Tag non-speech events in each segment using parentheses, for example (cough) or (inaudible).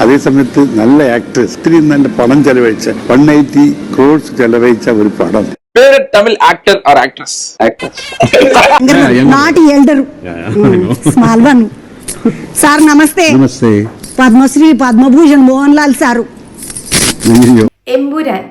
അതേ സമയത്ത് നല്ല ആക്ട്രസ് ഇത്രയും നല്ല പണം ചെലവഴിച്ച വൺ എയ്റ്റി ക്രോഡ്സ് ചെലവഴിച്ച ഒരു പടം favorite Tamil actor or actress? Actress. Not elder small one sir నమస్తే നമസ്തേ పద్మశ్రీ పద్మభూషణ్ మోహన్ లాల్ సారు അയ്യോ എമ്പുരാൻ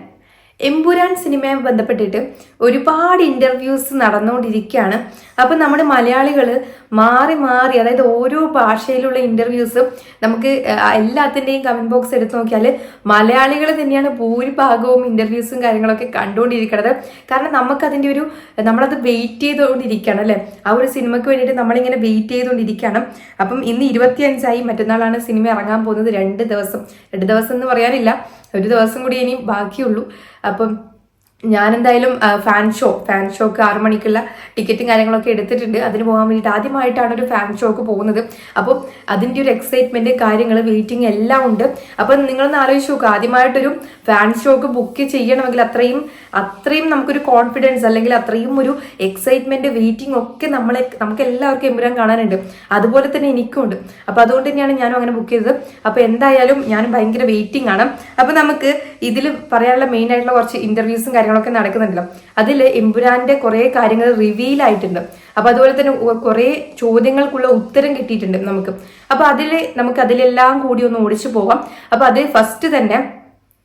എമ്പുരാൻ സിനിമയെ ബന്ധപ്പെട്ടിട്ട് ഒരുപാട് ഇന്റർവ്യൂസ് നടന്നുകൊണ്ടിരിക്കുകയാണ്. അപ്പം നമ്മുടെ മലയാളികൾ മാറി മാറി അതായത് ഓരോ ഭാഷയിലുള്ള ഇന്റർവ്യൂസും നമുക്ക് എല്ലാത്തിന്റെയും കമന്റ് ബോക്സ് എടുത്ത് നോക്കിയാൽ മലയാളികൾ തന്നെയാണ് ഭൂരിഭാഗവും ഇന്റർവ്യൂസും കാര്യങ്ങളൊക്കെ കണ്ടുകൊണ്ടിരിക്കുന്നത്. കാരണം നമുക്കതിന്റെ ഒരു നമ്മളത് വെയിറ്റ് ചെയ്തുകൊണ്ടിരിക്കുകയാണ് അല്ലേ? ആ ഒരു സിനിമയ്ക്ക് വേണ്ടിയിട്ട് നമ്മളിങ്ങനെ വെയിറ്റ് ചെയ്തുകൊണ്ടിരിക്കുകയാണ്. അപ്പം ഇന്ന് ഇരുപത്തിയഞ്ചായി മറ്റന്നാളാണ് സിനിമ ഇറങ്ങാൻ പോകുന്നത്. രണ്ട് ദിവസം. രണ്ട് ദിവസം എന്ന് പറയാനില്ല. ഒരു ദിവസം കൂടി ഇനി ബാക്കിയുള്ളൂ. അപ്പം ഞാൻ എന്തായാലും ഫാൻ ഷോ ഫാൻ ഷോക്ക് ആറു മണിക്കുള്ള ടിക്കറ്റും കാര്യങ്ങളൊക്കെ എടുത്തിട്ടുണ്ട്. അതിന് പോകാൻ വേണ്ടിയിട്ട് ആദ്യമായിട്ടാണ് ഒരു ഫാൻ ഷോക്ക് പോകുന്നത്. അപ്പോൾ അതിന്റെ ഒരു എക്സൈറ്റ്മെന്റ് കാര്യങ്ങൾ വെയിറ്റിംഗ് എല്ലാം ഉണ്ട്. അപ്പം നിങ്ങളൊന്ന് ആലോചിച്ച് നോക്കുക ആദ്യമായിട്ടൊരു ഫാൻ ഷോക്ക് ബുക്ക് ചെയ്യണമെങ്കിൽ അത്രയും അത്രയും നമുക്കൊരു കോൺഫിഡൻസ് അല്ലെങ്കിൽ അത്രയും ഒരു എക്സൈറ്റ്മെന്റ് വെയിറ്റിംഗ് ഒക്കെ നമ്മളെ നമുക്ക് എല്ലാവർക്കും എമ്പുരാൻ കാണാനുണ്ട്. അതുപോലെ തന്നെ എനിക്കും ഉണ്ട്. അപ്പോൾ അതുകൊണ്ട് തന്നെയാണ് ഞാനും അങ്ങനെ ബുക്ക് ചെയ്തത്. അപ്പോൾ എന്തായാലും ഞാൻ ഭയങ്കര വെയിറ്റിംഗ് ആണ്. അപ്പോൾ നമുക്ക് ഇതിൽ പറയാനുള്ള മെയിൻ ആയിട്ടുള്ള കുറച്ച് ഇന്റർവ്യൂസും കാര്യങ്ങളൊക്കെ നടക്കുന്നുണ്ടല്ലോ. അതിൽ എമ്പുരാന്റെ കുറേ കാര്യങ്ങൾ റിവീൽ ആയിട്ടുണ്ട്. അപ്പോൾ അതുപോലെ തന്നെ കുറേ ചോദ്യങ്ങൾക്കുള്ള ഉത്തരം കിട്ടിയിട്ടുണ്ട് നമുക്ക്. അപ്പോൾ അതിൽ നമുക്ക് അതിലെല്ലാം കൂടി ഒന്ന് ഓടിച്ചു പോവാം അപ്പോൾ അത് ഫസ്റ്റ് തന്നെ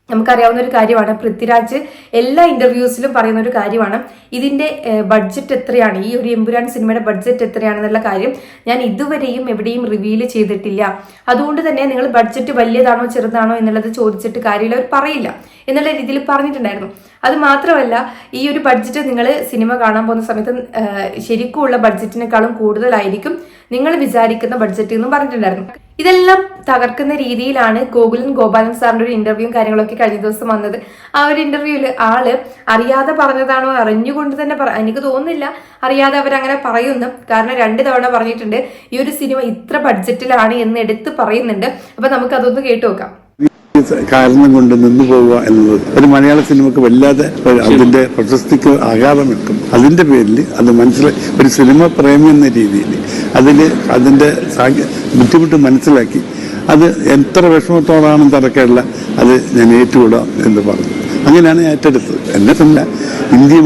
നമുക്കറിയാവുന്ന ഒരു കാര്യമാണ്. പൃഥ്വിരാജ് എല്ലാ ഇന്റർവ്യൂസിലും പറയുന്ന ഒരു കാര്യമാണ്. ഇതിന്റെ ബഡ്ജറ്റ് എത്രയാണ്? ഈ ഒരു എമ്പുരാൻ സിനിമയുടെ ബഡ്ജറ്റ് എത്രയാണെന്നുള്ള കാര്യം ഞാൻ ഇതുവരെയും എവിടെയും റിവീൽ ചെയ്തിട്ടില്ല. അതുകൊണ്ട് തന്നെ നിങ്ങൾ ബഡ്ജറ്റ് വലിയതാണോ ചെറുതാണോ എന്നുള്ളത് ചോദിച്ചിട്ട് കാര്യമില്ല. അവർ പറയില്ല എന്നുള്ള രീതിയിൽ പറഞ്ഞിട്ടുണ്ടായിരുന്നു. അത് മാത്രമല്ല ഈ ഒരു ബഡ്ജറ്റ് നിങ്ങൾ സിനിമ കാണാൻ പോകുന്ന സമയത്ത് ശരിക്കും ശരിക്കുമുള്ള ബഡ്ജറ്റിനേക്കാളും കൂടുതലായിരിക്കും നിങ്ങൾ വിചാരിക്കുന്ന ബഡ്ജറ്റ് എന്നും പറഞ്ഞിട്ടുണ്ടായിരുന്നു. ഇതെല്ലാം തകർക്കുന്ന രീതിയിലാണ് ഗോകുലൻ ഗോപാലൻ സാറിന്റെ ഒരു ഇന്റർവ്യൂവും കാര്യങ്ങളൊക്കെ കഴിഞ്ഞ ദിവസം വന്നത്. ആ ഒരു ഇന്റർവ്യൂവിൽ ആൾ അറിയാതെ പറഞ്ഞതാണോ അറിഞ്ഞുകൊണ്ട് തന്നെ എനിക്ക് തോന്നുന്നില്ല. അറിയാതെ അവരങ്ങനെ പറയുന്നു. കാരണം രണ്ട് തവണ പറഞ്ഞിട്ടുണ്ട് ഈ ഒരു സിനിമ ഇത്ര ബഡ്ജറ്റിലാണ് എന്ന് എടുത്ത് പറയുന്നുണ്ട്. അപ്പൊ നമുക്ക് അതൊന്ന് കേട്ടു നോക്കാം. കാരണം കൊണ്ട് നിന്നു പോവുക എന്നത് ഒരു മലയാള സിനിമക്ക് വല്ലാതെ അതിന്റെ പ്രശസ്തിക്ക് ആഘാതം വെക്കും അതിന്റെ പേരിൽ അത് മനസ്സിലായി ഒരു സിനിമ പ്രേമി എന്ന രീതിയിൽ അതിന് അതിന്റെ ബുദ്ധിമുട്ട് മനസ്സിലാക്കി. അത് എത്ര വിഷമത്തോടാണ് തിരക്കേടില്ല അത് ഞാൻ ഏറ്റുവിടാം എന്ന് പറഞ്ഞു. അങ്ങനെയാണ് ഏറ്റെടുത്തത്. എന്നിട്ടല്ല ഇന്ത്യ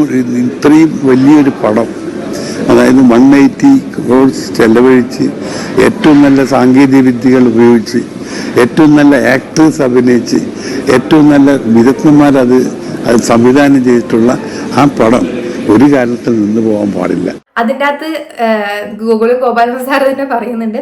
ഇത്രയും വലിയൊരു പടം അതായത് വൺ എയ്റ്റി ക്രോഡ്സ് ചെലവഴിച്ച് ഏറ്റവും നല്ല സാങ്കേതിക വിദ്യകൾ ഉപയോഗിച്ച് ഏറ്റവും നല്ല ആക്ടേഴ്സ് അഭിനയിച്ച് ഏറ്റവും നല്ല വിദഗ്ധന്മാരത് അത് സംവിധാനം ചെയ്തിട്ടുള്ള ആ പടം ഒരു കാലത്തിൽ നിന്ന് പോകാൻ പാടില്ല. അതിന്റെ അകത്ത് ഗൂഗിളും ഗോപാലൻ സാർ തന്നെ പറയുന്നുണ്ട്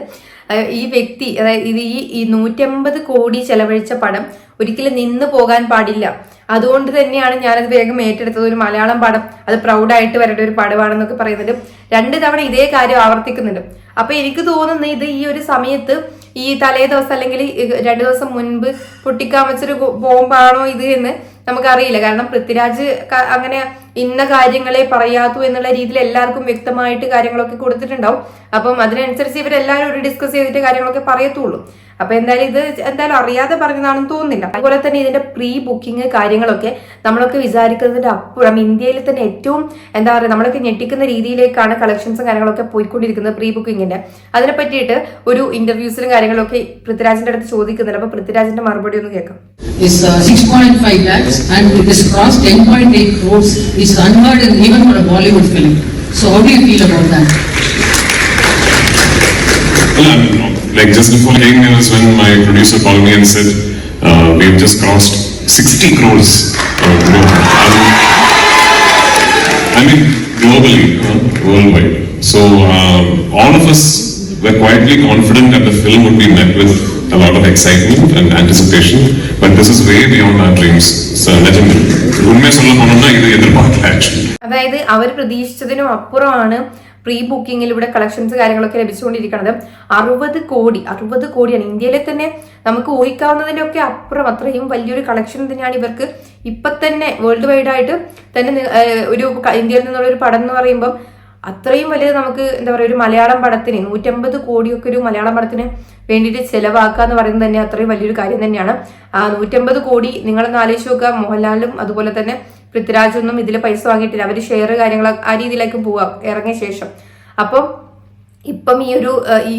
ഈ വ്യക്തി അതായത് ഇത് ഈ ഈ നൂറ്റമ്പത് കോടി ചെലവഴിച്ച പടം ഒരിക്കലും നിന്ന് പോകാൻ പാടില്ല. അതുകൊണ്ട് തന്നെയാണ് ഞാനത് വേഗം ഏറ്റെടുത്തത്. ഒരു മലയാളം പടം. അത് പ്രൗഡായിട്ട് വരേണ്ട ഒരു പടമാണെന്നൊക്കെ പറയുന്നത് രണ്ട് തവണ ഇതേ കാര്യം ആവർത്തിക്കുന്നുണ്ട്. അപ്പൊ എനിക്ക് തോന്നുന്നത് ഇത് ഈ ഒരു സമയത്ത് ഈ തലേ ദിവസം അല്ലെങ്കിൽ രണ്ട് ദിവസം മുൻപ് ഗോ- ബോംബാണോ ഇത് എന്ന് നമുക്കറിയില്ല. കാരണം പൃഥ്വിരാജ് അങ്ങനെ ഇന്ന കാര്യങ്ങളെ പറയാത്തു എന്നുള്ള രീതിയിൽ എല്ലാവർക്കും വ്യക്തമായിട്ട് കാര്യങ്ങളൊക്കെ കൊടുത്തിട്ടുണ്ടാവും. അപ്പം അതിനനുസരിച്ച് ഇവരെല്ലാവരും ഒരു ഡിസ്കസ് ചെയ്തിട്ട് കാര്യങ്ങളൊക്കെ പറയത്തുള്ളൂ. അപ്പൊ എന്തായാലും ഇത് എന്തായാലും അറിയാതെ പറഞ്ഞതാണെന്ന് തോന്നുന്നില്ല അതുപോലെ തന്നെ ഇതിന്റെ പ്രീ ബുക്കിംഗ് കാര്യങ്ങളൊക്കെ നമ്മളൊക്കെ വിചാരിക്കുന്നതിന്റെ അപ്പുറം ഇന്ത്യയിൽ തന്നെ ഏറ്റവും എന്താ പറയുക നമ്മളൊക്കെ ഞെട്ടിക്കുന്ന രീതിയിലേക്കാണ് കളക്ഷൻസും കാര്യങ്ങളൊക്കെ പോയിക്കൊണ്ടിരിക്കുന്നത് പ്രീ ബുക്കിങ്ങിന്റെ അതിനെ പറ്റിയിട്ട് ഒരു ഇന്റർവ്യൂസിലും കാര്യങ്ങളൊക്കെ പൃഥ്വിരാജിന്റെ അടുത്ത് ചോദിക്കുന്നുണ്ട് അപ്പൊ പൃഥ്വിരാജിന്റെ മറുപടി ഒന്ന് കേൾക്കാം is uh, 6.5 lakhs and it is crossed 10.8 crores is unheard in even for a Bollywood film. So how do you feel about that? like just before hanging there was when my producer called me and said, uh, we've just crossed 60 crores. Uh, I mean, globally, worldwide. So uh, all of us were quietly confident that the film would be met with a lot of excitement and anticipation, but this is way beyond our dreams. So legendary. ഉണ്മയെ சொல்ல போனோம்னா இது எதிர்பார்க்கல actually அதாவது அவர் பிரதீஷிச்சதினும் அப்புறமான pre ബുക്കിങ്ങിലൂടെ collections കാര്യങ്ങളൊക്കെ ലഭിച്ചുകൊണ്ടിരിക്കുന്നത് അറുപത് കോടി അറുപത് കോടിയാണ്. ഇന്ത്യയിലെ തന്നെ നമുക്ക് ഊഹിക്കാവുന്നതിന്റെ ഒക്കെ അപ്പുറം അത്രയും വലിയൊരു കളക്ഷൻ തന്നെയാണ് ഇവർക്ക്. ഇപ്പൊ തന്നെ വേൾഡ് വൈഡ് ആയിട്ട് തന്നെ ഒരു ഇന്ത്യയിൽ നിന്നുള്ള ഒരു പടം എന്ന് പറയുമ്പോൾ അത്രയും വലിയ നമുക്ക് എന്താ പറയുക ഒരു മലയാളം പടത്തിന് നൂറ്റമ്പത് കോടിയൊക്കെ ഒരു മലയാളം പടത്തിന് വേണ്ടിയിട്ട് ചെലവാക്കുക എന്ന് പറയുന്നത് തന്നെ അത്രയും വലിയൊരു കാര്യം തന്നെയാണ്. നൂറ്റമ്പത് കോടി നിങ്ങളൊന്ന് ആലോചിച്ച് നോക്കുക. മോഹൻലാലും അതുപോലെ തന്നെ പൃഥ്വിരാജൊന്നും ഇതിൽ പൈസ വാങ്ങിയിട്ടില്ല. അവർ ഷെയർ കാര്യങ്ങൾ ആ രീതിയിലേക്ക് പോവാം ഇറങ്ങിയ ശേഷം. അപ്പം ഇപ്പം ഈ ഒരു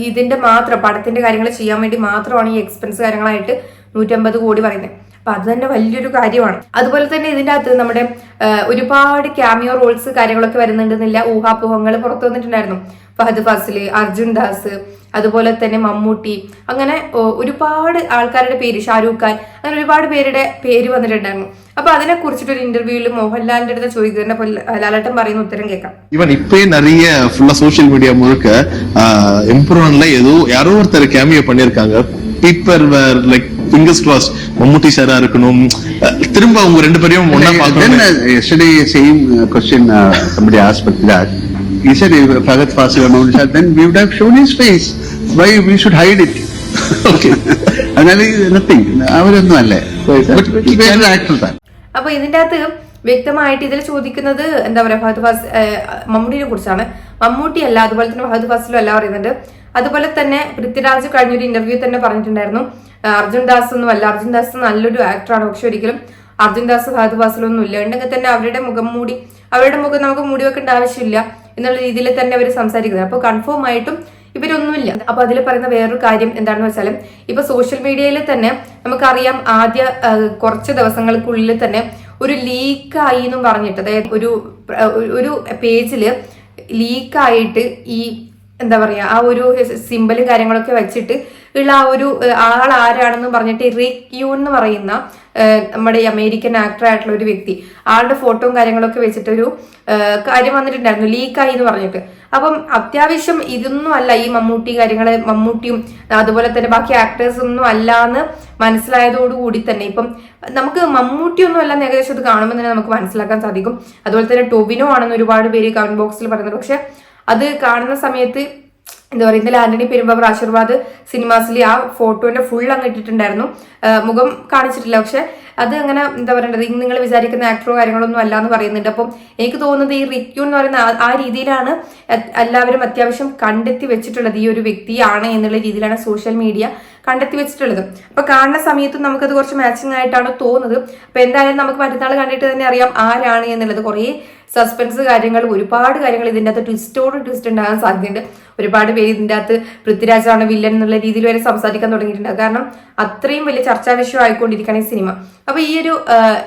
ഇതിന്റെ മാത്രം പടത്തിന്റെ കാര്യങ്ങൾ ചെയ്യാൻ വേണ്ടി മാത്രമാണ് ഈ എക്സ്പെൻസ് കാര്യങ്ങളായിട്ട് നൂറ്റമ്പത് കോടി പറയുന്നത് അപ്പൊ അത് തന്നെ വലിയൊരു കാര്യമാണ് അതുപോലെ തന്നെ ഇതിന്റെ അകത്ത് നമ്മുടെ ഏഹ്, ഒരുപാട് ക്യാമിയോ റോൾസ് കാര്യങ്ങളൊക്കെ വരുന്നുണ്ടെന്നില്ല ഊഹാപോഹങ്ങൾ പുറത്തു വന്നിട്ടുണ്ടായിരുന്നു ഫഹദ് ഫാസിൽ അർജുൻ ദാസ് അതുപോലെ തന്നെ മമ്മൂട്ടി അങ്ങനെ ഓ, ഒരുപാട് ആൾക്കാരുടെ പേര് ഷാരൂഖ് ഖാൻ അങ്ങനെ ഒരുപാട് പേരുടെ പേര് വന്നിട്ടുണ്ടായിരുന്നു അപ്പൊ അതിനെ കുറിച്ചിട്ടൊരു ഇന്റർവ്യൂവിൽ മോഹൻലാലിന്റെ അടുത്ത് ചോദിക്കുന്നതിന്റെ ലാലേട്ടൻ പറയുന്ന ഉത്തരം കേൾക്കാം ஈவன் இப்பயே நிறைய ஃபுல்லா சோஷியல் மீடியா முழுக்க எம்புரான்ல ஏதோ யாரோ ஒருத்தர் கேமியோ பண்ணிருக்காங்க பீப்பர் வேர் லைக் ஃபிங்கர்ஸ் கிராஸ் மம்முட்டி சாரா இருக்கணும் அஹ், திரும்ப அவங்க ரெண்டு பேரையும் ஒன்னா Then பாக்கணும் uh, yesterday, same uh, question uh, somebody asked Prithviraj. He said, if Faghat Fasil or Mohammed Shah, then we would have shown his face. Why we should hide it? Okay. അതിനാൽ nothing. അവരൊന്നും അല്ലേ വേറെ actor താൻ അപ്പൊ ഇതിന്റെ അകത്ത് വ്യക്തമായിട്ട് ഇതിൽ ചോദിക്കുന്നത് എന്താ പറയാ ഫഹദ് ഫാസ് ഏഹ്, മമ്മൂട്ടിനെ കുറിച്ചാണ് മമ്മൂട്ടി അല്ല അതുപോലെ തന്നെ ഫഹദ് ഫാസിലും അല്ല പറയുന്നുണ്ട് അതുപോലെ തന്നെ പൃഥ്വിരാജ് കഴിഞ്ഞൊരു ഇന്റർവ്യൂ തന്നെ പറഞ്ഞിട്ടുണ്ടായിരുന്നു ഏഹ്, അർജുൻ ദാസ് ഒന്നും അല്ല അർജുൻ ദാസ് നല്ലൊരു ആക്ടറാണ് പക്ഷെ ഒരിക്കലും അർജുൻ ദാസ് ഫഹദ് ഫാസിലൊന്നും ഇല്ല. ഉണ്ടെങ്കിൽ തന്നെ അവരുടെ മുഖം മൂടി അവരുടെ മുഖം നമുക്ക് മൂടി വെക്കേണ്ട ആവശ്യമില്ല എന്നുള്ള രീതിയിൽ തന്നെ അവർ സംസാരിക്കുന്നത്. അപ്പോൾ കൺഫേം ആയിട്ടും ഇവരൊന്നുമില്ല. അപ്പൊ അതിൽ പറയുന്ന വേറൊരു കാര്യം എന്താണെന്ന് വെച്ചാൽ ഇപ്പൊ സോഷ്യൽ മീഡിയയിൽ തന്നെ നമുക്കറിയാം ആദ്യ കുറച്ച് ദിവസങ്ങൾക്കുള്ളിൽ തന്നെ ഒരു ലീക്കായി എന്നും പറഞ്ഞിട്ട് അതായത് ഒരു ഒരു പേജിൽ ലീക്കായിട്ട് ഈ എന്താ പറയാ ആ ഒരു സിമ്പലും കാര്യങ്ങളൊക്കെ വെച്ചിട്ട് ഉള്ള ആ ഒരു ആൾ ആരാണെന്ന് പറഞ്ഞിട്ട് റിക് യു എന്ന് പറയുന്ന നമ്മുടെ ഈ അമേരിക്കൻ ആക്ടർ ആയിട്ടുള്ള ഒരു വ്യക്തി. ആളുടെ ഫോട്ടോയും കാര്യങ്ങളൊക്കെ വെച്ചിട്ട് ഒരു ഏഹ്, കാര്യം വന്നിട്ടുണ്ടായിരുന്നു. ലീക്കായി എന്ന് പറഞ്ഞിട്ട്. അപ്പം അത്യാവശ്യം ഇതൊന്നും അല്ല ഈ മമ്മൂട്ടി കാര്യങ്ങൾ മമ്മൂട്ടിയും അതുപോലെ തന്നെ ബാക്കി ആക്ടേഴ്സ് ഒന്നും അല്ല എന്ന് മനസ്സിലായതോടുകൂടി തന്നെ. ഇപ്പം നമുക്ക് മമ്മൂട്ടി ഒന്നും അല്ല ഏകദേശം ഇത് കാണുമ്പോൾ തന്നെ നമുക്ക് മനസ്സിലാക്കാൻ സാധിക്കും. അതുപോലെ തന്നെ ടൊവിനോ ആണെന്ന് ഒരുപാട് പേര് കമന്റ് ബോക്സിൽ പറയുന്നത് പക്ഷെ അത് കാണുന്ന സമയത്ത് എന്താ പറയുക ഇന്നലെ ആന്റണി പെരുമ്പാവൂർ ആശീർവാദ് സിനിമാസിൽ ആ ഫോട്ടോന്റെ ഫുൾ അങ്ങ് ഇട്ടിട്ടുണ്ടായിരുന്നു. മുഖം കാണിച്ചിട്ടില്ല. പക്ഷെ അത് അങ്ങനെ എന്താ പറയേണ്ടത്? നിങ്ങൾ വിചാരിക്കുന്ന ആക്ടറോ കാര്യങ്ങളൊന്നും അല്ല എന്ന് പറയുന്നുണ്ട്. അപ്പം എനിക്ക് തോന്നുന്നത് ഈ റിക്യു എന്ന് പറയുന്ന ആ രീതിയിലാണ് എല്ലാവരും അത്യാവശ്യം കണ്ടെത്തി വെച്ചിട്ടുള്ളത് ഈ ഒരു വ്യക്തിയാണ് എന്നുള്ള രീതിയിലാണ് സോഷ്യൽ മീഡിയ കണ്ടെത്തി വെച്ചിട്ടുള്ളത്. അപ്പൊ കാണുന്ന സമയത്തും നമുക്കത് കുറച്ച് മാച്ചിങ് ആയിട്ടാണ് തോന്നുന്നത്. അപ്പൊ എന്തായാലും നമുക്ക് മറ്റന്നാൾ കണ്ടിട്ട് തന്നെ അറിയാം ആരാണ് എന്നുള്ളത്. കുറേ സസ്പെൻസ് കാര്യങ്ങൾ ഒരുപാട് കാര്യങ്ങൾ ഇതിന്റെ അകത്ത് ട്വിസ്റ്റോട് ട്വിസ്റ്റ് ഉണ്ടാകാൻ സാധ്യതയുണ്ട്. ഒരുപാട് പേര് ഇതിന്റെ അകത്ത് പൃഥ്വിരാജാണ് വില്ലൻ എന്നുള്ള രീതിയിൽ വരെ സംസാരിക്കാൻ തുടങ്ങിയിട്ടുണ്ട്. കാരണം അത്രയും വലിയ ചർച്ചാ വിഷയം ആയിക്കൊണ്ടിരിക്കുകയാണ് ഈ സിനിമ. അപ്പൊ ഈ ഒരു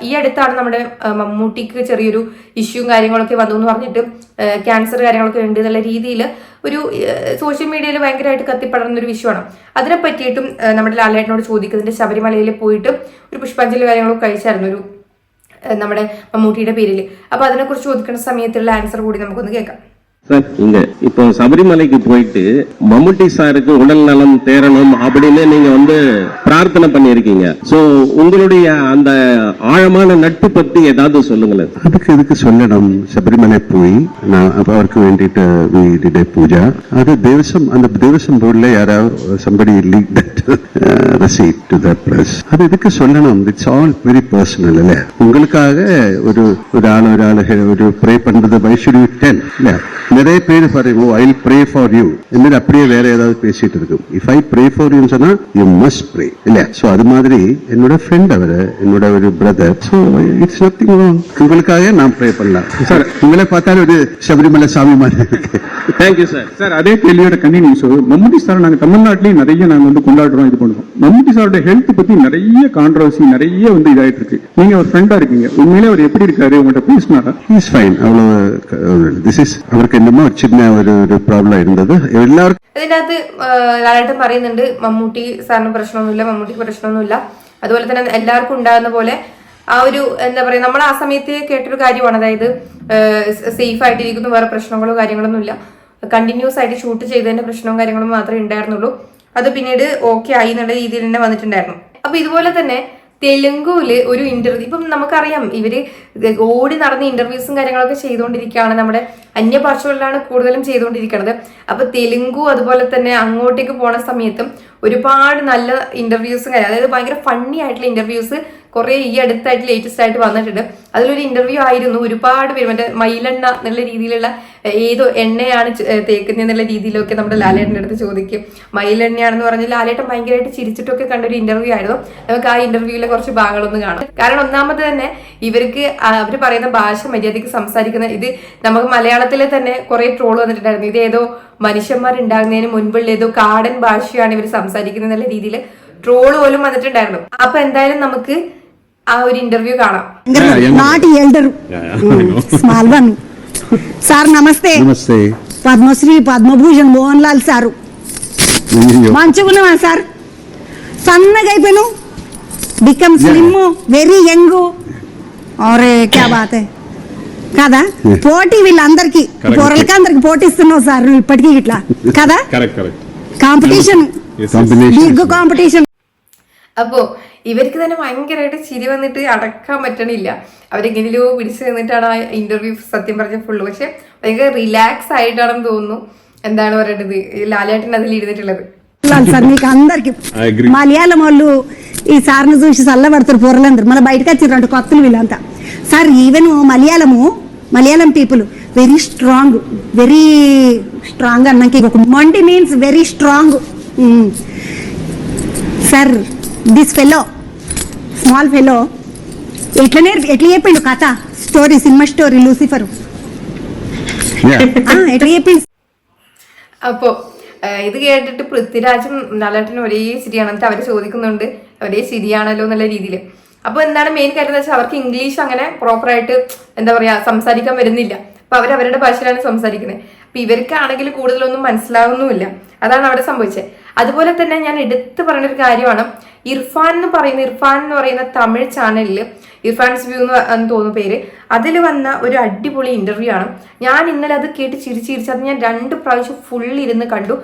ഈ അടുത്താണ് നമ്മുടെ മമ്മൂട്ടിക്ക് ചെറിയൊരു ഇഷ്യൂവും കാര്യങ്ങളൊക്കെ വന്നു എന്ന് പറഞ്ഞിട്ട് ക്യാൻസർ കാര്യങ്ങളൊക്കെ ഉണ്ട് എന്നുള്ള രീതിയിൽ ഒരു സോഷ്യൽ മീഡിയയിൽ ഭയങ്കരമായിട്ട് കത്തിപ്പടർന്ന ഒരു വിഷയമാണ്. അതിനെ പറ്റിയിട്ടും നമ്മുടെ ലാലേട്ടനോട് ചോദിക്കുന്നതിന്റെ ശബരിമലയിൽ പോയിട്ട് ഒരു പുഷ്പാഞ്ജലി കാര്യങ്ങളൊക്കെ കഴിച്ചായിരുന്നു ഒരു നമ്മുടെ മമ്മൂട്ടിയുടെ പേരിൽ അപ്പോൾ അതിനെക്കുറിച്ച് ചോദിക്കുന്ന സമയത്തുള്ള ആൻസർ കൂടി നമുക്കൊന്ന് കേൾക്കാം. சார் இங்க இப்போ சபரிமலைக்கு போயிட்டு மம்முட்டி சாருக்கு உடல் நலம் தேரணும் அப்படின்னு நீங்க வந்து பிரார்த்தனை பண்ணிருக்கீங்க சோ உங்களுடைய அந்த ஆழமான நட்பு பத்தி ஏதாவது சொல்லுங்களேன். அதுக்கு இதுக்கு சொல்லணும்? சபரிமலை போய் நான் அவருக்கு வேண்டிட்டு பூஜா. அது தேவசம் அந்த தேவசம் போர்டில் யாராவது somebody leak that receipt plus அது இதுக்கு சொல்லணும்? இட்ஸ் ஆல் வெரி பர்சனல் இல்ல? உங்களுக்காக ஒரு ஒரு ஆள் ஒரு ஆள் ஒரு ப்ரே பண்றது பை டென் இல்ல? நிறைய பேர் பாருங்க ஐ ப்ரே ஃபார் யூ மாதிரி அப்படியே வேற ஏதாவது பேசிட்டு இருக்கும். இஃப் ஐ ப்ரே ஃபார் யூன்னு சொன்னா யூ மஸ்ட் ப்ரே இல்ல சோ அது மாதிரி என்னோட ஃப்ரெண்ட் அவரு என்னோட ஒரு brother so it's nothing wrong உங்களுக்காக நான் ப்ரே பண்ணலாம். சார் உங்களை பார்த்தாலும் ஒரு சபரிமலை சாமி மாதிரி இருக்கு. தேங்க்யூ சார் சார் அதே கேள்வியோட கண்டினியூஸ் மம்முட்டி சார் நாங்க தமிழ்நாட்டிலேயும் நிறைய நாங்க வந்து கொண்டாடுறோம் இது பண்ணுவோம் மம்முட்டி சாரோட ஹெல்த் பத்தி நிறைய கான்ட்ரவர்சி நிறைய வந்து இதாயிட்டு இருக்கு. நீங்க ஒரு ஃப்ரெண்டா இருக்கீங்க. உண்மையிலே அவர் எப்படி இருக்காரு? உங்கள்கிட்ட பேசினாரா இஸ் ஃபைன் அவ்வளவு திஸ் இஸ் அவருக்கு என்னமோ സിനിമ ഒച്ചിന് ഒരു ഒരു പ്രോബ്ലം ആയിരുന്നത് എല്ലാവർക്കും അതിനകത്ത് ലാലേട്ടൻ പറയുന്നുണ്ട് മമ്മൂട്ടി സാറിന് പ്രശ്നമൊന്നുമില്ല മമ്മൂട്ടിക്ക് പ്രശ്നമൊന്നുമില്ല. അതുപോലെ തന്നെ എല്ലാവർക്കും ഉണ്ടാകുന്ന പോലെ ആ ഒരു എന്താ പറയാ നമ്മൾ ആ സമയത്ത് കേട്ടൊരു കാര്യമാണ്. അതായത് സേഫ് ആയിട്ടിരിക്കുന്നു വേറെ പ്രശ്നങ്ങളോ കാര്യങ്ങളൊന്നും ഇല്ല കണ്ടിന്യൂസ് ആയിട്ട് ഷൂട്ട് ചെയ്തതിന്റെ പ്രശ്നവും കാര്യങ്ങളും മാത്രമേ ഉണ്ടായിരുന്നുള്ളൂ. അത് പിന്നീട് ഓക്കെ ആയി എന്നുള്ള രീതിയിൽ തന്നെ വന്നിട്ടുണ്ടായിരുന്നു. അപ്പൊ ഇതുപോലെ തന്നെ തെലുങ്കുവിൽ ഒരു ഇന്റർവ്യൂ ഇപ്പം നമുക്കറിയാം ഇവർ ഓടി നടന്ന് ഇന്റർവ്യൂസും കാര്യങ്ങളൊക്കെ ചെയ്തുകൊണ്ടിരിക്കുകയാണ്. നമ്മുടെ അന്യഭാഷകളിലാണ് കൂടുതലും ചെയ്തുകൊണ്ടിരിക്കുന്നത്. അപ്പൊ തെലുങ്കു അതുപോലെ തന്നെ അങ്ങോട്ടേക്ക് പോണ സമയത്തും ഒരുപാട് നല്ല ഇന്റർവ്യൂസും അതായത് ഭയങ്കര ഫണ്ണി ആയിട്ടുള്ള ഇന്റർവ്യൂസ് കുറെ ഈ അടുത്തായിട്ട് ലേറ്റസ്റ്റ് ആയിട്ട് വന്നിട്ടുണ്ട്. അതിലൊരു ഇന്റർവ്യൂ ആയിരുന്നു. ഒരുപാട് പേര് മറ്റേ മൈലണ്ണ എന്നുള്ള രീതിയിലുള്ള ഏതോ എണ്ണയാണ് ചെ- തേക്കുന്നത് എന്നുള്ള രീതിയിലൊക്കെ നമ്മുടെ ലാലേട്ടന്റെ അടുത്ത് ചോദിക്കും. മയിലെണ്ണയാണെന്ന് പറഞ്ഞ് ലാലേട്ടൻ ഭയങ്കരമായിട്ട് ചിരിച്ചിട്ടൊക്കെ കണ്ട ഒരു ഇന്റർവ്യൂ ആയിരുന്നു. നമുക്ക് ആ ഇന്റർവ്യൂവിലെ കുറച്ച് ഭാഗങ്ങളൊന്ന് കാണാം. കാരണം ഒന്നാമത് തന്നെ ഇവർക്ക് അവർ പറയുന്ന ഭാഷ മര്യാദയ്ക്ക് സംസാരിക്കുന്ന ഇത് നമുക്ക് മലയാളത്തിലെ തന്നെ കുറെ ട്രോൾ വന്നിട്ടുണ്ടായിരുന്നു. ഇത് ഏതോ മനുഷ്യന്മാരുണ്ടാകുന്നതിന് മുൻപുള്ള ഏതോ കാടൻ ഭാഷയാണ് ഇവർ സംസാരിക്കുന്നത് എന്നുള്ള രീതിയിൽ ട്രോൾ പോലും വന്നിട്ടുണ്ടായിരുന്നു. അപ്പൊ എന്തായാലും നമുക്ക് ആ ഒരു ഇന്റർവ്യൂ കാണാം. (laughs) సార్ నమస్తే. నమస్తే. పద్మశ్రీ పద్మభూషణ్ మోహన్ లాల్ సారు. అయ్యో. మంచిగున్నావా సార్? సన్నగా అయిపోయాను బికమ్ స్లిమ్ వెరీ యంగ్. అరే క్యా బాత్ కదా? పోటీ వీళ్ళందరికి పొరలకి అందరికి పోటీ ఇస్తున్నావు సార్ నువ్వు ఇప్పటికీ ఇట్లా. (laughs) కదా? కాంపిటీషన్. Big competition. അപ്പോ ഇവർക്ക് തന്നെ ഭയങ്കരമായിട്ട് ചിരി വന്നിട്ട് അടക്കാൻ പറ്റണില്ല അവരെങ്ങനെയോ പിടിച്ചു നിന്നിട്ടാണ് ആ ഇന്റർവ്യൂ സത്യം പറഞ്ഞ ഫുള്ള് പക്ഷെ ഭയങ്കര റിലാക്സ് ആയിട്ടാണെന്ന് തോന്നുന്നു എന്താണ് പറയേണ്ടത് ഈ ലാലേട്ടൻ അതിൽ ഇരുന്നിട്ടുള്ളത് వెళ్ళాలి సార్ మీకు అందరికి I agree. మలయాళం వాళ్ళు ఈ సార్ని చూసి చల్లబడతారు పొరలందరూ మళ్ళీ బయటకు వచ్చిర్రంట కొత్తలు వీళ్ళంతా sir even Malayalam Malayalam people very strong very strong అన్నాక ఇంకొక మొంటి means very strong sir this fellow small fellow ఎట్లా నేర్పి ఎట్లా చెప్పిండు కథ story cinema story Lucifer Yeah. ఎట్లా చెప్పిండు അപ്പോ ഏഹ് ഇത് കേട്ടിട്ട് പൃഥ്വിരാജും ലാലേട്ടനും ഒരേ ശരിയാണ് എന്നിട്ട് അവര് ചോദിക്കുന്നുണ്ട് ഒരേ ശരിയാണല്ലോ എന്നുള്ള രീതിയിൽ അപ്പൊ എന്താണ് മെയിൻ കാര്യം എന്ന് വെച്ചാൽ അവർക്ക് ഇംഗ്ലീഷ് അങ്ങനെ പ്രോപ്പറായിട്ട് എന്താ പറയാ സംസാരിക്കാൻ വരുന്നില്ല അപ്പൊ അവർ അവരുടെ ഭാഷയിലാണ് സംസാരിക്കുന്നത് അപ്പൊ ഇവർക്കാണെങ്കിൽ കൂടുതലൊന്നും മനസ്സിലാവുന്നുമില്ല അതാണ് അവിടെ സംഭവിച്ചത് അതുപോലെ തന്നെ ഞാൻ എടുത്തു പറയുന്ന ഒരു കാര്യമാണ് ഇർഫാൻ എന്ന് പറയുന്ന ഇർഫാൻ എന്ന് പറയുന്ന തമിഴ് ചാനലിൽ ഇർഫാൻസ് വ്യൂ എന്ന് തോന്നുന്ന പേര് അതിൽ വന്ന ഒരു അടിപൊളി ഇന്റർവ്യൂ ആണ്. ഞാൻ ഇന്നലെ അത് കേട്ട് ചിരിച്ചിരിച്ച് ചിരിച്ച് അത് ഞാൻ രണ്ട് പ്രാവശ്യം ഫുൾ ഇരുന്ന് കണ്ടു.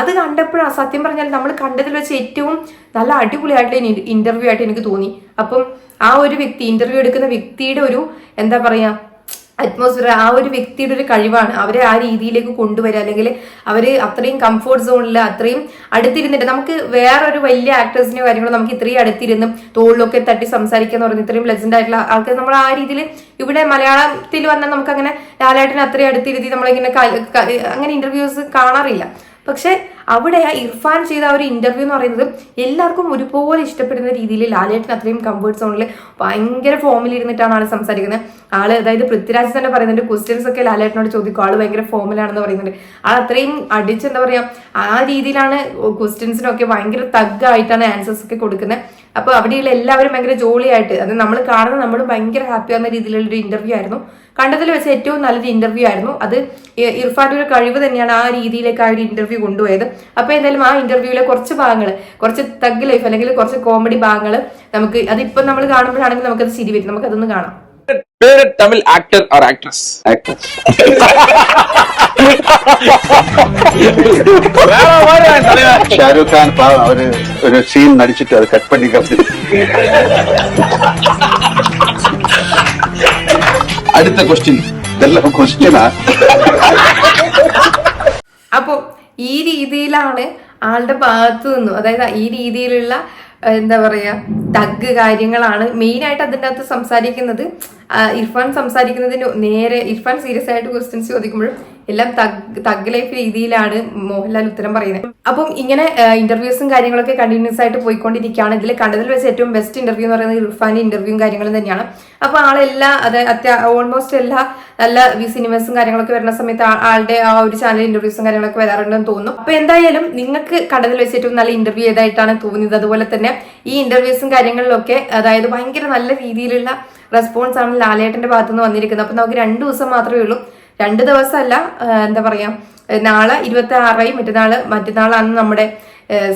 അത് കണ്ടപ്പോഴാണ് സത്യം പറഞ്ഞാൽ നമ്മൾ കണ്ടതിൽ വെച്ച് ഏറ്റവും നല്ല അടിപൊളിയായിട്ടുള്ള ഇന്റർവ്യൂ ആയിട്ട് എനിക്ക് തോന്നി. അപ്പം ആ ഒരു വ്യക്തി ഇന്റർവ്യൂ എടുക്കുന്ന വ്യക്തിയുടെ ഒരു എന്താ പറയാ അറ്റ്മോസ്ഫിയർ ആ ഒരു വ്യക്തിയുടെ ഒരു കഴിവാണ്. അവരെ ആ രീതിയിലേക്ക് കൊണ്ടുവരിക. അല്ലെങ്കിൽ അവർ അത്രയും കംഫോർട്ട് സോണിൽ അത്രയും അടുത്തിരുന്നിട്ട് നമുക്ക് വേറൊരു വലിയ ആക്ടേഴ്സിനെയോ കാര്യങ്ങളോ നമുക്ക് ഇത്രയും അടുത്തിരുന്ന് തോളിലൊക്കെ തട്ടി സംസാരിക്കുക എന്ന് പറയുന്നത് ഇത്രയും ലെജൻഡ് ആയിട്ടുള്ള ആൾക്കാർ നമ്മൾ ആ രീതിയിൽ ഇവിടെ മലയാളത്തിൽ വന്നാൽ നമുക്ക് അങ്ങനെ അത്രയും അടുത്തിരുത്തി നമ്മളിങ്ങനെ അങ്ങനെ ഇന്റർവ്യൂസ് കാണാറില്ല. പക്ഷെ അവിടെ ആ ഇർഫാൻ ചെയ്ത ആ ഒരു ഇന്റർവ്യൂ എന്ന് പറയുന്നത് എല്ലാവർക്കും ഒരുപോലെ ഇഷ്ടപ്പെടുന്ന രീതിയിൽ ലാലേട്ടൻ അത്രയും കംഫേർട്ട് സോണിൽ ഭയങ്കര ഫോമിൽ ഇരുന്നിട്ടാണ് ആൾ സംസാരിക്കുന്നത്. ആൾ അതായത് പൃഥ്വിരാജ് തന്നെ പറയുന്നുണ്ട് ക്വസ്റ്റ്യൻസ് ഒക്കെ ലാലേട്ടനോട് ചോദിക്കും ആൾ ഭയങ്കര ഫോമിലാണെന്ന് പറയുന്നുണ്ട്. ആൾ അത്രയും അടിച്ച് എന്താ പറയാ ആ രീതിയിലാണ് ക്വസ്റ്റ്യൻസിനൊക്കെ ഭയങ്കര തഗ്ഗായിട്ടാണ് ആൻസേഴ്സ് ഒക്കെ കൊടുക്കുന്നത്. അപ്പൊ അവിടെയുള്ള എല്ലാവരും ഭയങ്കര ജോളിയായിട്ട് അത് നമ്മൾ കാണുന്ന നമ്മൾ ഭയങ്കര ഹാപ്പി ആവുന്ന രീതിയിലുള്ള ഒരു ഇന്റർവ്യൂ ആയിരുന്നു. കണ്ടതിൽ വെച്ച് ഏറ്റവും നല്ലൊരു ഇന്റർവ്യൂ ആയിരുന്നു. അത് ഇർഫാന്റെ ഒരു കഴിവ് തന്നെയാണ് ആ രീതിയിലേക്ക് ആ ഒരു ഇന്റർവ്യൂ കൊണ്ടുപോയത്. അപ്പൊ എന്തായാലും ആ ഇന്റർവ്യൂവിലെ കുറച്ച് ഭാഗങ്ങൾ കുറച്ച് തഗ് ലൈഫ് അല്ലെങ്കിൽ കുറച്ച് കോമഡി ഭാഗങ്ങൾ നമുക്ക് അതിപ്പം നമ്മൾ കാണുമ്പോഴാണെങ്കിൽ നമുക്കത് ശരി വരും. നമുക്ക് നമുക്കതൊന്ന് കാണാം. Favorite Tamil actor or actress? Actress. Shahrukh Khan അവർ ഒരു സീൻ നടിച്ചിട്ട് അത് കട്ട് പണി (laughs) അടുത്ത ക്വസ്റ്റ്യൻ ക്വസ്റ്റ്യനാ അപ്പോ ഈ രീതിയിലാണ് ആളുടെ ഭാഗത്ത് നിന്നും അതായത് ഈ രീതിയിലുള്ള എന്താ പറയാ തഗ് കാര്യങ്ങളാണ് മെയിൻ ആയിട്ട് അതിന്റെ അകത്ത് സംസാരിക്കുന്നത്. ഇർഫാൻ സംസാരിക്കുന്നതിന് നേരെ ഇർഫാൻ സീരിയസ് ആയിട്ട് ക്വസ്റ്റ്യൻസ് ചോദിക്കുമ്പോൾ എല്ലാം തഗ് ലൈഫ് രീതിയിലാണ് മോഹൻലാൽ ഉത്തരം പറയുന്നത്. അപ്പം ഇങ്ങനെ ഇന്റർവ്യൂസും കാര്യങ്ങളൊക്കെ കണ്ടിന്യൂസ് ആയിട്ട് പോയിക്കൊണ്ടിരിക്കുകയാണ്. ഇതിൽ കണ്ടതിൽ വെച്ച് ഏറ്റവും ബെസ്റ്റ് ഇന്റർവ്യൂ എന്ന് പറയുന്നത് ഇർഫാന്റെ ഇന്റർവ്യൂവും കാര്യങ്ങളും തന്നെയാണ്. അപ്പൊ ആളെല്ലാ അത് അത്യാ ഓൾമോസ്റ്റ് എല്ലാ നല്ല സിനിമസും കാര്യങ്ങളൊക്കെ വരുന്ന സമയത്ത് ആളുടെ ആ ഒരു ചാനൽ ഇന്റർവ്യൂസും കാര്യങ്ങളൊക്കെ വരാറുണ്ടെന്ന് തോന്നുന്നു. അപ്പൊ എന്തായാലും നിങ്ങൾക്ക് കണ്ടതിൽ വെച്ച് ഏറ്റവും നല്ല ഇന്റർവ്യൂ ഏതായിട്ടാണ് തോന്നിയത്? അതുപോലെ തന്നെ ഈ ഇന്റർവ്യൂസും കാര്യങ്ങളിലൊക്കെ അതായത് ഭയങ്കര നല്ല രീതിയിലുള്ള റെസ്പോൺസ് ആണ് ലാലേട്ടന്റെ ഭാഗത്തു നിന്ന് വന്നിരിക്കുന്നത്. അപ്പൊ നമുക്ക് രണ്ടു ദിവസം മാത്രമേ ഉള്ളൂ. രണ്ട് ദിവസമല്ല എന്താ പറയാ നാളെ ഇരുപത്തി ആറായി മറ്റന്നാൾ മറ്റന്നാളാണ് നമ്മുടെ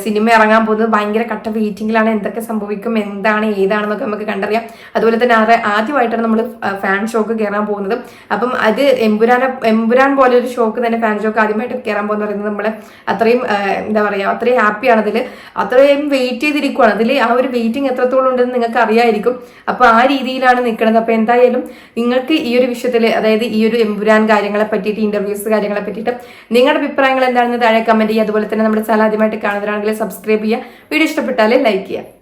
സിനിമ ഇറങ്ങാൻ പോകുന്നത് ഭയങ്കര കട്ട വെയിറ്റിംഗിലാണ് എന്തൊക്കെ സംഭവിക്കും എന്താണ് ഏതാണെന്നൊക്കെ നമുക്ക് കണ്ടറിയാം. അതുപോലെ തന്നെ ആറ് ആദ്യമായിട്ടാണ് നമ്മൾ ഫാൻ ഷോക്ക് കയറാൻ പോകുന്നത്. അപ്പം അത് എമ്പുരാനെ എമ്പുരാൻ പോലെ ഒരു ഷോക്ക് തന്നെ ഫാൻ ഷോക്ക് ആദ്യമായിട്ട് കയറാൻ പോകുന്ന പറയുന്നത് നമ്മൾ അത്രയും എന്താ പറയുക അത്രയും ഹാപ്പിയാണ് അതിൽ അത്രയും വെയിറ്റ് ചെയ്തിരിക്കുവാണ്. അതിൽ ആ ഒരു വെയിറ്റിംഗ് എത്രത്തോളം ഉണ്ടെന്ന് നിങ്ങൾക്ക് അറിയായിരിക്കും. അപ്പോൾ ആ രീതിയിലാണ് നിൽക്കുന്നത്. അപ്പോൾ എന്തായാലും നിങ്ങൾക്ക് ഈ ഒരു വിഷയത്തിൽ അതായത് ഈ ഒരു എമ്പുരാൻ കാര്യങ്ങളെ പറ്റിയിട്ട് ഇന്റർവ്യൂസ് കാര്യങ്ങളെ പറ്റിയിട്ട് നിങ്ങളുടെ അഭിപ്രായങ്ങൾ എന്താണെന്ന് താഴെ കമന്റ് ചെയ്യുക. അതുപോലെ തന്നെ നമ്മുടെ ചാനൽ ആദ്യമായിട്ട് കാണുന്നവരാണെങ്കിൽ സബ്സ്ക്രൈബ് ചെയ്യുക. വീഡിയോ ഇഷ്ടപ്പെട്ടാൽ ലൈക്ക് ചെയ്യുക.